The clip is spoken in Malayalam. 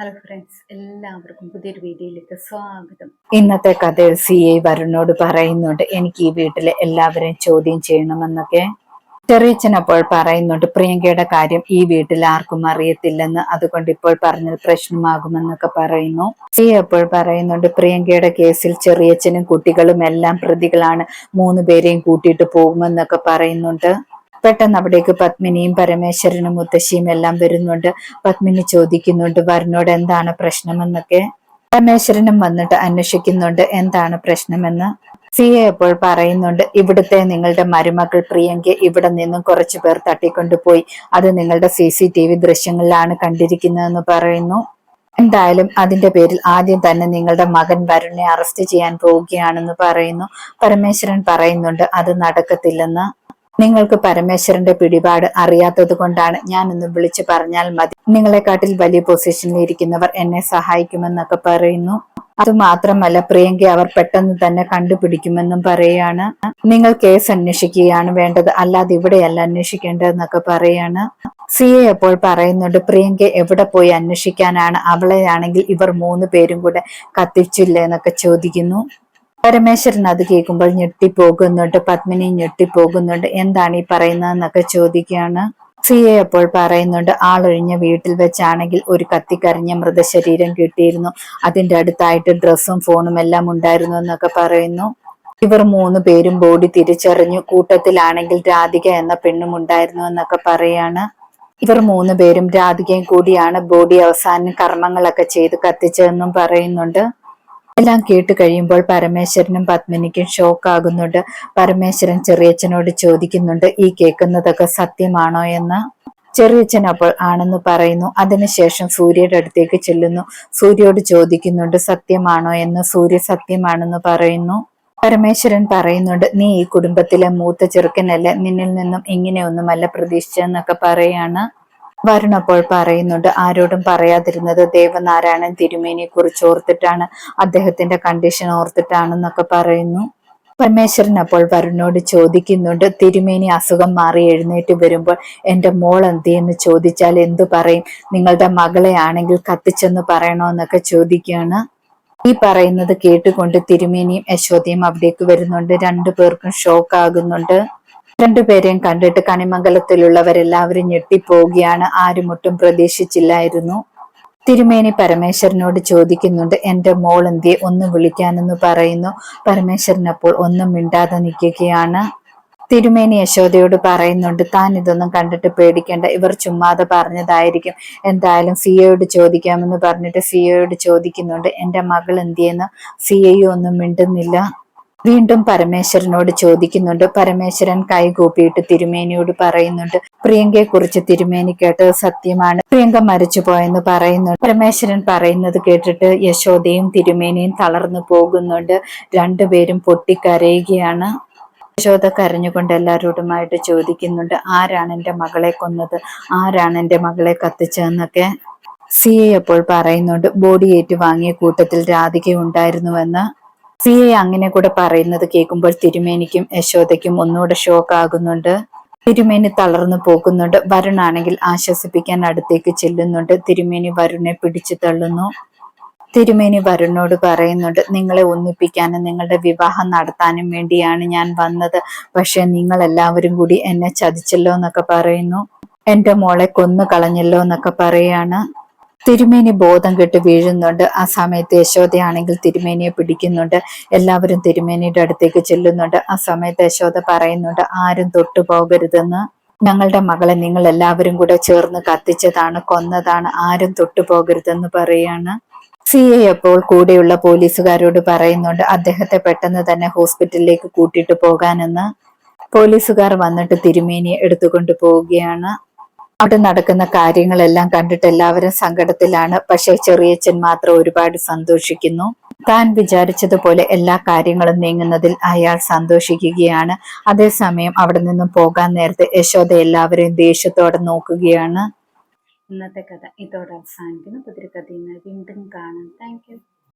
ഹലോ ഫ്രണ്ട്സ് എല്ലാവർക്കും പുതിയൊരു വീഡിയോയിലേക്ക് സ്വാഗതം. ഇന്നത്തെ കഥയിൽ സി ഐ വരുണോട് പറയുന്നുണ്ട് എനിക്ക് ഈ വീട്ടിലെ എല്ലാവരെയും ചോദ്യം ചെയ്യണമെന്നൊക്കെ. ചെറിയച്ഛൻ അപ്പോൾ പറയുന്നുണ്ട് പ്രിയങ്കയുടെ കാര്യം ഈ വീട്ടിൽ ആർക്കും അറിയത്തില്ലെന്ന് അതുകൊണ്ട് ഇപ്പോൾ പറഞ്ഞത് പ്രശ്നമാകുമെന്നൊക്കെ പറയുന്നു. സി അപ്പോൾ പറയുന്നുണ്ട് പ്രിയങ്കയുടെ കേസിൽ ചെറിയച്ഛനും കുട്ടികളും എല്ലാം പ്രതികളാണ് മൂന്ന് പേരെയും കൂട്ടിയിട്ട് പോകുമെന്നൊക്കെ പറയുന്നുണ്ട്. പെട്ടെന്ന് അവിടേക്ക് പത്മിനിയും പരമേശ്വരനും മുത്തശ്ശിയും എല്ലാം വരുന്നുണ്ട്. പത്മിനി ചോദിക്കുന്നുണ്ട് വരനോട് എന്താണ് പ്രശ്നമെന്നൊക്കെ? പരമേശ്വരനും വന്നിട്ട് അന്വേഷിക്കുന്നുണ്ട് എന്താണ് പ്രശ്നമെന്ന്? സിയെ അപ്പോൾ പറയുന്നുണ്ട് ഇവിടുത്തെ നിങ്ങളുടെ മരുമകൾ പ്രിയങ്കെ ഇവിടെ നിന്നും കുറച്ചു പേർ തട്ടിക്കൊണ്ടുപോയി. അത് നിങ്ങളുടെ സി സി ടി വി ദൃശ്യങ്ങളിലാണ് കണ്ടിരിക്കുന്നതെന്ന് പറയുന്നു. എന്തായാലും അതിന്റെ പേരിൽ ആദ്യം തന്നെ നിങ്ങളുടെ മകൻ വരുണെ അറസ്റ്റ് ചെയ്യാൻ പോവുകയാണെന്ന് പറയുന്നു. പരമേശ്വരൻ പറയുന്നുണ്ട് അത് നടക്കത്തില്ലെന്ന്. നിങ്ങൾക്ക് പരമേശ്വരന്റെ പിടിപാട് അറിയാത്തത് കൊണ്ടാണ് ഞാൻ ഒന്ന് വിളിച്ചു പറഞ്ഞാൽ മതി. നിങ്ങളെക്കാട്ടിൽ വലിയ പൊസിഷനിൽ ഇരിക്കുന്നവർ എന്നെ സഹായിക്കുമെന്നൊക്കെ പറയുന്നു. അതുമാത്രമല്ല പ്രിയങ്ക അവർ പെട്ടെന്ന് തന്നെ കണ്ടുപിടിക്കുമെന്നും പറയാണ്. നിങ്ങൾ കേസ് അന്വേഷിക്കുകയാണ് വേണ്ടത്. അല്ലാതെ ഇവിടെയല്ല അന്വേഷിക്കേണ്ടതെന്നൊക്കെ പറയാണ്. സി എ അപ്പോൾ പറയുന്നുണ്ട് പ്രിയങ്ക എവിടെ പോയി അന്വേഷിക്കാനാണ്? അവളെയാണെങ്കിൽ ഇവർ മൂന്ന് പേരും കൂടെ കത്തിച്ചില്ല? എന്നൊക്കെ ചോദിക്കുന്നു. പരമേശ്വരൻ അത് കേൾക്കുമ്പോൾ ഞെട്ടിപ്പോകുന്നുണ്ട് പത്മിനി ഞെട്ടിപ്പോകുന്നുണ്ട്. എന്താണ് ഈ പറയുന്നതെന്നൊക്കെ ചോദിക്കുകയാണ്. സി എ അപ്പോൾ പറയുന്നുണ്ട് ആളൊഴിഞ്ഞ വീട്ടിൽ വെച്ചാണെങ്കിൽ ഒരു കത്തിക്കറിഞ്ഞ മൃതശരീരം കിട്ടിയിരുന്നു. അതിന്റെ അടുത്തായിട്ട് ഡ്രസ്സും ഫോണും എല്ലാം ഉണ്ടായിരുന്നു എന്നൊക്കെ പറയുന്നു. ഇവർ മൂന്ന് പേരും ബോഡി തിരിച്ചറിഞ്ഞു. കൂട്ടത്തിലാണെങ്കിൽ രാധിക എന്ന പെണ്ണും ഉണ്ടായിരുന്നു എന്നൊക്കെ പറയാണ്. ഇവർ മൂന്ന് പേരും രാധികയും കൂടിയാണ് ബോഡി അവസാനം കർമ്മങ്ങളൊക്കെ ചെയ്ത് കത്തിച്ചതെന്നും പറയുന്നുണ്ട്. എല്ലാം കേട്ട് കഴിയുമ്പോൾ പരമേശ്വരനും പത്മിനിക്കും ഷോക്ക് ആകുന്നുണ്ട് പരമേശ്വരൻ ചെറിയച്ഛനോട് ചോദിക്കുന്നുണ്ട് ഈ കേൾക്കുന്നതൊക്കെ സത്യമാണോ എന്ന്? ചെറിയച്ഛൻ അപ്പോൾ ആണെന്ന് പറയുന്നു. അതിനുശേഷം സൂര്യയുടെ അടുത്തേക്ക് ചെല്ലുന്നു. സൂര്യയോട് ചോദിക്കുന്നുണ്ട് സത്യമാണോ എന്ന്? സൂര്യ സത്യമാണെന്ന് പറയുന്നു. പരമേശ്വരൻ പറയുന്നുണ്ട് നീ ഈ കുടുംബത്തിലെ മൂത്ത ചെറുക്കനല്ല? നിന്നിൽ നിന്നും ഇങ്ങനെയൊന്നുമല്ല പ്രതീക്ഷിച്ചെന്നൊക്കെ പറയാണ്. വരുൺ അപ്പോൾ പറയുന്നുണ്ട് ആരോടും പറയാതിരുന്നത് ദേവനാരായണൻ തിരുമേനിയെ കുറിച്ച് ഓർത്തിട്ടാണ് അദ്ദേഹത്തിന്റെ കണ്ടീഷൻ ഓർത്തിട്ടാണെന്നൊക്കെ പറയുന്നു. പരമേശ്വരൻ അപ്പോൾ വരുണോട് ചോദിക്കുന്നുണ്ട് തിരുമേനി അസുഖം മാറി എഴുന്നേറ്റ് വരുമ്പോൾ എന്റെ മോൾ എന്തിയെന്ന് ചോദിച്ചാൽ എന്തു പറയും? നിങ്ങളുടെ മകളെ ആണെങ്കിൽ കത്തിച്ചെന്ന് പറയണോന്നൊക്കെ ചോദിക്കുകയാണ്. ഈ പറയുന്നത് കേട്ടുകൊണ്ട് തിരുമേനിയും യശോദയും അവിടേക്ക് വരുന്നുണ്ട് രണ്ടു പേർക്കും ഷോക്ക് ആകുന്നുണ്ട് രണ്ടുപേരെയും കണ്ടിട്ട് കണിമംഗലത്തിലുള്ളവരെല്ലാവരും ഞെട്ടിപ്പോവുകയാണ്. ആരും ഒട്ടും പ്രതീക്ഷിച്ചില്ലായിരുന്നു. തിരുമേനി പരമേശ്വരനോട് ചോദിക്കുന്നുണ്ട് എന്റെ മോൾ എന്തിയെ? ഒന്ന് വിളിക്കാനെന്ന് പറയുന്നു. പരമേശ്വരൻ അപ്പോൾ ഒന്നും മിണ്ടാതെ നിൽക്കുകയാണ്. തിരുമേനി യശോദയോട് പറയുന്നുണ്ട് താൻ ഇതൊന്നും കണ്ടിട്ട് പേടിക്കേണ്ട. ഇവർ ചുമ്മാതെ പറഞ്ഞതായിരിക്കും. എന്തായാലും ഫിയയോട് ചോദിക്കാമെന്ന് പറഞ്ഞിട്ട് ഫിയയോട് ചോദിക്കുന്നുണ്ട് എന്റെ മകൾ എന്തിയെന്ന്? ഫിയയും ഒന്നും മിണ്ടുന്നില്ല. വീണ്ടും പരമേശ്വരനോട് ചോദിക്കുന്നുണ്ട്. പരമേശ്വരൻ കൈകൂപ്പിയിട്ട് തിരുമേനിയോട് പറയുന്നുണ്ട്. പ്രിയങ്കയെ കുറിച്ച് തിരുമേനി കേട്ടത് സത്യമാണ്. പ്രിയങ്ക മരിച്ചു പോയെന്ന് പറയുന്നുണ്ട് പരമേശ്വരൻ പറയുന്നത് കേട്ടിട്ട് യശോദയും തിരുമേനിയും തളർന്നു പോകുന്നുണ്ട്. രണ്ടുപേരും പൊട്ടിക്കരയുകയാണ്. യശോദ കരഞ്ഞുകൊണ്ട് എല്ലാവരോടുമായിട്ട് ചോദിക്കുന്നുണ്ട് ആരാണ് എന്റെ മകളെ കൊന്നത്? ആരാണ് എന്റെ മകളെ കത്തിച്ചതെന്നൊക്കെ? സി എ അപ്പോൾ പറയുന്നുണ്ട് ബോഡി ഏറ്റുവാങ്ങിയ കൂട്ടത്തിൽ രാധിക ഉണ്ടായിരുന്നുവെന്ന്. സി എ അങ്ങനെ കൂടെ പറയുന്നത് കേൾക്കുമ്പോൾ തിരുമേനിക്കും യശോദയ്ക്കും ഒന്നുകൂടെ ഷോക്ക് ആകുന്നുണ്ട്. തിരുമേനി തളർന്നു പോകുന്നുണ്ട്. വരുണാണെങ്കിൽ ആശ്വസിപ്പിക്കാൻ അടുത്തേക്ക് ചെല്ലുന്നുണ്ട്. തിരുമേനി വരുണെ പിടിച്ചു തള്ളുന്നു. തിരുമേനി വരുണോട് പറയുന്നുണ്ട് നിങ്ങളെ ഒന്നിപ്പിക്കാനും നിങ്ങളുടെ വിവാഹം നടത്താനും വേണ്ടിയാണ് ഞാൻ വന്നത്. പക്ഷെ നിങ്ങൾ എല്ലാവരും കൂടി എന്നെ ചതിച്ചല്ലോ എന്നൊക്കെ പറയുന്നു. എന്റെ മോളെ കൊന്നു കളഞ്ഞല്ലോ എന്നൊക്കെ പറയാണ്. തിരുമേനി ബോധം കെട്ട് വീഴുന്നുണ്ട്. ആ സമയത്ത് യശോദയാണെങ്കിൽ തിരുമേനിയെ പിടിക്കുന്നുണ്ട്. എല്ലാവരും തിരുമേനിയുടെ അടുത്തേക്ക് ചെല്ലുന്നുണ്ട്. ആ സമയത്ത് യശോദ പറയുന്നുണ്ട് ആരും തൊട്ടു പോകരുതെന്ന്. ഞങ്ങളുടെ മകളെ നിങ്ങൾ എല്ലാവരും കൂടെ ചേർന്ന് കത്തിച്ചതാണ് കൊന്നതാണ്. ആരും തൊട്ടു പോകരുതെന്ന് പറയാണ്. സി എ അപ്പോൾ കൂടെയുള്ള പോലീസുകാരോട് പറയുന്നുണ്ട് അദ്ദേഹത്തെ പെട്ടെന്ന് തന്നെ ഹോസ്പിറ്റലിലേക്ക് കൂട്ടിയിട്ട് പോകാനെന്ന്. പോലീസുകാർ വന്നിട്ട് തിരുമേനിയെ എടുത്തുകൊണ്ട് പോവുകയാണ്. അവിടെ നടക്കുന്ന കാര്യങ്ങളെല്ലാം കണ്ടിട്ട് എല്ലാവരും സങ്കടത്തിലാണ്. പക്ഷേ ചെറിയച്ഛൻ മാത്രം ഒരുപാട് സന്തോഷിക്കുന്നു. താൻ വിചാരിച്ചതുപോലെ എല്ലാ കാര്യങ്ങളും നീങ്ങുന്നതിൽ അയാൾ സന്തോഷിക്കുകയാണ്. അതേസമയം അവിടെ നിന്നും പോകാൻ നേരത്തെ യശോദ എല്ലാവരെയും ദേഷ്യത്തോടെ നോക്കുകയാണ്. ഇന്നത്തെ കഥ ഇതോടെ അവസാനിക്കുന്നു. പുതിരി കഥയുമായി വീണ്ടും കാണാം. താങ്ക്